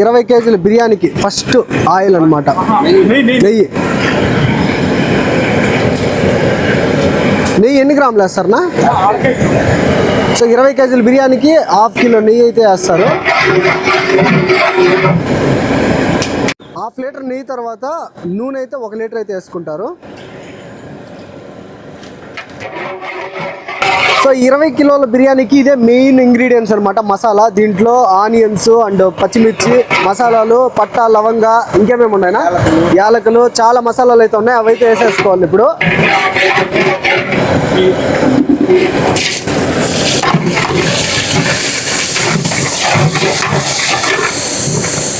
ఇరవై కేజీల బిర్యానీకి ఫస్ట్ ఆయిల్ అనమాట నెయ్యి. నెయ్యి ఎన్ని గ్రాములు వేస్తారనా సో ఇరవై కేజీల బిర్యానీకి హాఫ్ కిలో నెయ్యి అయితే వేస్తారు. హాఫ్ లీటర్ నెయ్యి తర్వాత నూనె అయితే ఒక లీటర్ అయితే వేసుకుంటారు. సో ఇరవై కిలోల బిర్యానీకి ఇదే మెయిన్ ఇంగ్రీడియంట్స్ అనమాట మసాలా దీంట్లో ఆనియన్స్ అండ్ పచ్చిమిర్చి మసాలాలు పట్టా లవంగా ఇంకేమేమి ఉన్నాయినా? యాలకులు చాలా మసాలాలు అయితే ఉన్నాయి. అవైతే వేసేసుకోవాలి ఇప్పుడు.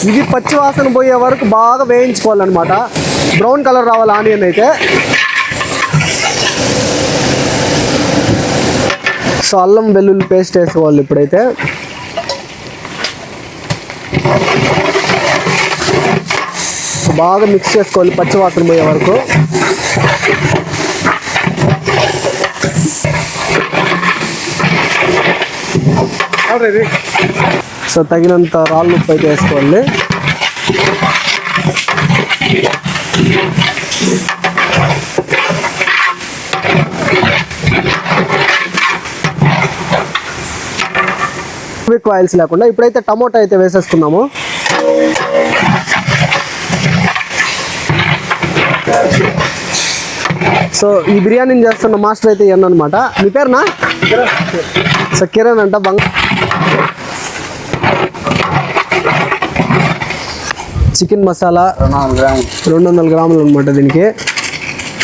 ఇది పచ్చి వాసన పోయే వరకు బాగా వేయించుకోవాలన్నమాట. బ్రౌన్ కలర్ రావాలి ఆనియన్ అయితే. సో అల్లం వెల్లుల్లి పేస్ట్ వేసుకోవాలి ఇప్పుడైతే. సో బాగా మిక్స్ చేసుకోవాలి పచ్చివాసన పోయే వరకు. సో తగినంత రాళ్ళు ఉప్పు అయితే వేసుకోవాలి. ఎక్కువ ఆయిల్స్ లేకుండా ఇప్పుడైతే టమోటా అయితే వేసేసుకున్నాము సో ఈ బిర్యానీని చేస్తున్న మాస్టర్ అయితే ఎన్న అనమాట మీ పేరునా? సో కిరణ్ అంట బంగ చికెన్ మసాలా రెండు వందల గ్రాములు. అనమాట దీనికి.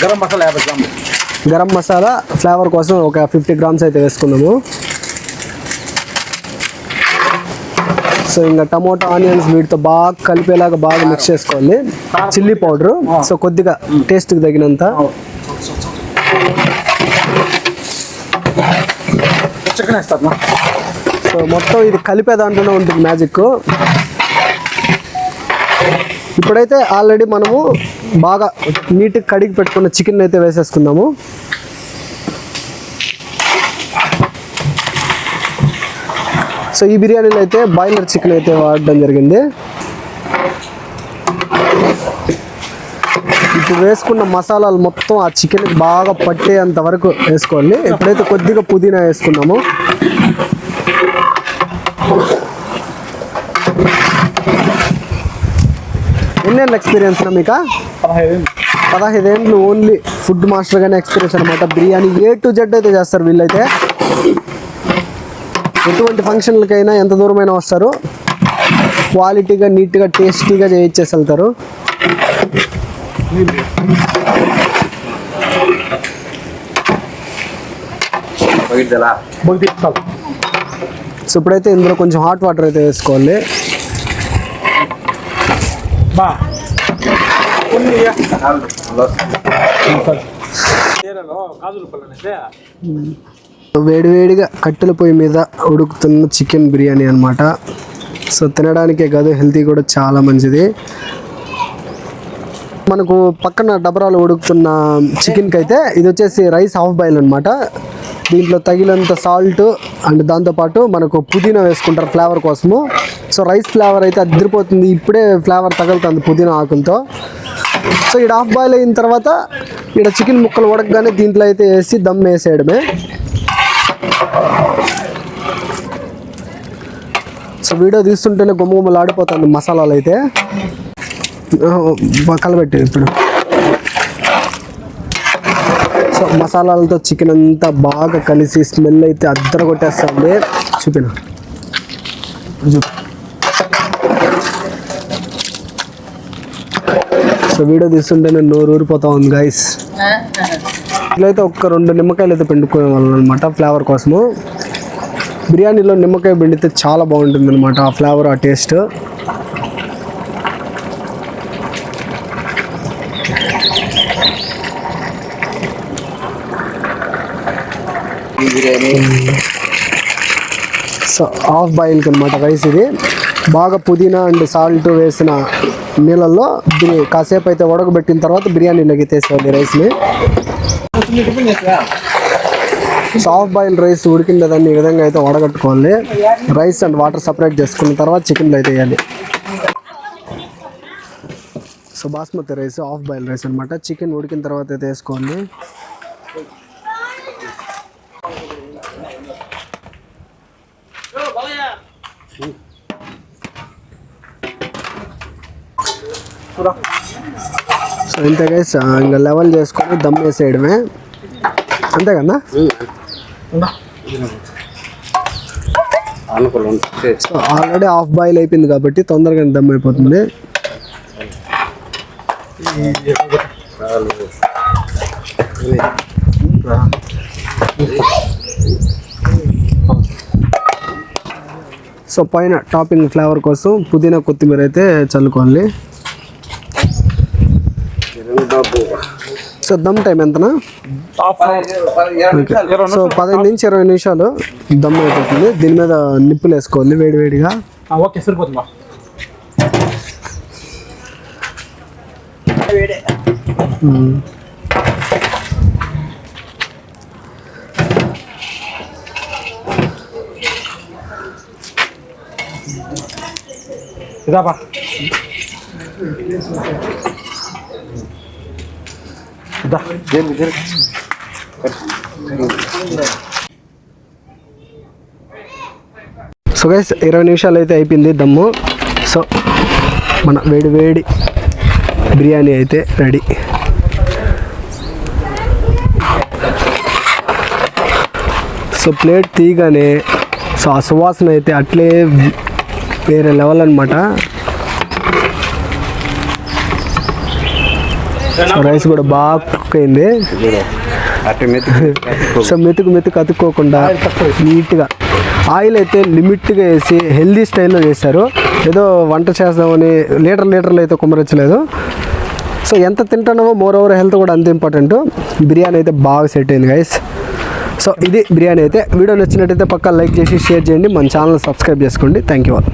గరం మసాలా యాభై గ్రాములు. గరం మసాలా ఫ్లేవర్ కోసం ఒక ఫిఫ్టీ గ్రామ్స్ అయితే వేసుకున్నాము సో ఇంకా టమోటా ఆనియన్స్ వీటితో బాగా కలిపేలాగా బాగా మిక్స్ చేసుకోవాలి. Chilli powder. సో కొద్దిగా టేస్ట్కి తగినంత. సో మొత్తం ఇది కలిపే దాంట్లోనే ఉంటుంది మ్యాజిక్ ఇప్పుడైతే ఆల్రెడీ మనము బాగా నీట్గా కడిగి పెట్టుకున్న చికెన్ అయితే వేసేసుకుందాము. సో ఈ బిర్యానీలో అయితే బాయిలర్ చికెన్ అయితే వాడడం జరిగింది. ఇప్పుడు వేసుకున్న మసాలాలు మొత్తం ఆ చికెన్కి బాగా పట్టేంత వరకు వేసుకోవాలి. ఎప్పుడైతే కొద్దిగా పుదీనా వేసుకున్నామో. ఎన్నేళ్ళ ఎక్స్పీరియన్స్ మీకు? పదహైదు పదహైదేళ్ళు ఓన్లీ ఫుడ్ మాస్టర్గానే ఎక్స్పీరియన్స్ అనమాట బిర్యానీ ఏ టు జెడ్ అయితే చేస్తారు వీళ్ళైతే. ఎటువంటి ఫంక్షన్లకైనా ఎంత దూరమైనా వస్తారు. క్వాలిటీగా నీట్గా టేస్టీగా చేయించేసి వెళ్తారు సో ఇప్పుడైతే ఇందులో కొంచెం హాట్ వాటర్ అయితే వేసుకోవాలి. బా. కొన్ని చీరలో కాజుల వేడివేడిగా కట్టెల పొయ్యి మీద ఉడుకుతున్న చికెన్ బిర్యానీ అనమాట సో తినడానికే కాదు హెల్తీ కూడా చాలా మంచిది. మనకు పక్కన డబరాలు ఉడుకుతున్న చికెన్కి అయితే ఇది వచ్చేసి రైస్ హాఫ్ బాయిల్ అనమాట దీంట్లో తగినంత సాల్ట్ అండ్ దాంతోపాటు మనకు పుదీనా వేసుకుంటారు ఫ్లేవర్ కోసము. సో రైస్ ఫ్లేవర్ అయితే అదిరిపోతుంది. ఇప్పుడే ఫ్లేవర్ తగులుతుంది పుదీనా ఆకులతో. సో ఇక్కడ హాఫ్ బాయిల్ అయిన తర్వాత ఇక్కడ చికెన్ ముక్కలు ఉడకగానే దీంట్లో అయితే వేసి దమ్ వేసేయడమే. సో వీడియో తీస్తుంటేనే గుమ్మ గుమ్మలు ఆడిపోతుంది మసాలాలు అయితే. ఆ, కలబెట్టి ఇప్పుడు సో మసాలాలతో చికెన్ అంతా బాగా కలిసి స్మెల్ అయితే అద్దర కొట్టేస్తుంది చూపిన. చూపి. సో వీడియో తీస్తుంటేనే నోరు ఊరిపోతా ఉంది గైస్ ఇట్లయితే ఒక్క రెండు నిమ్మకాయలు అయితే పిండుకునే వాళ్ళం అనమాట ఫ్లేవర్ కోసము. బిర్యానీలో నిమ్మకాయ పిండితే చాలా బాగుంటుంది అనమాట ఆ ఫ్లేవర్ ఆ టేస్ట్. సో హాఫ్ బాయిల్కి అనమాట రైస్ ఇది. బాగా పుదీనా అండ్ సాల్ట్ వేసిన నీళ్ళల్లో దీన్ని కాసేపు అయితే ఉడకబెట్టిన తర్వాత బిర్యానీలోకి తీసేయాలి రైస్ని సాఫ్ట్ బాయిల్ రైస్ ఉడికిన దాన్ని ఈ విధంగా అయితే వడగట్టుకోవాలి. రైస్ అండ్ వాటర్ సపరేట్ చేసుకున్న తర్వాత చికెన్లో అయితే వేయాలి. So basmati rice half boil rice అనమాట చికెన్ ఉడికిన తర్వాత అయితే వేసుకోండి. సో ఇంతే గైస్ ఇంకా లెవెల్ చేసుకొని దమ్ వేసేయడమే. అంతే కదా? సో ఆల్రెడీ హాఫ్ బాయిల్ అయిపోయింది కాబట్టి తొందరగా దమ్ అయిపోతుంది. సో పైన టాపింగ్ ఫ్లేవర్ కోసం పుదీనా కొత్తిమీర అయితే చల్లుకోవాలి. సో దమ్ టైం ఎంతనా? ఓకే. సో పదహైదు నుంచి ఇరవై నిమిషాలు దమ్ అయిపోతుంది. దీని మీద నిప్పులు వేసుకోవాలి వేడివేడిగా ఓకే సరిపోతుంది బా మ్మ్. ఇదా బా ఇదా దేనికి దేనికి సో గైస్ ఇరవై నిమిషాలు అయితే అయిపోయింది దమ్ము. సో మన వేడి వేడి బిర్యానీ అయితే రెడీ. సో ప్లేట్ తీయగానే సో ఆ సువాసన అయితే అట్లే వేరే లెవెల్ అనమాట సో రైస్ కూడా బాగా మెత్తి సో మెతుకు మెతుకు అతుక్కోకుండా నీట్గా ఆయిల్ అయితే లిమిట్గా వేసి హెల్దీ స్టైల్లో చేశారు. ఏదో వంట చేద్దామని లీటర్ లీటర్లు అయితే కుమరించలేదు సో ఎంత తింటున్నామో మోర్ ఓవర్ హెల్త్ కూడా అంత ఇంపార్టెంట్ బిర్యానీ అయితే బాగా సెట్ అయింది గైస్ సో ఇది బిర్యానీ అయితే. వీడియో నచ్చినట్టయితే పక్కా లైక్ చేసి షేర్ చేయండి. మన ఛానల్ సబ్స్క్రైబ్ చేసుకోండి. Thank you all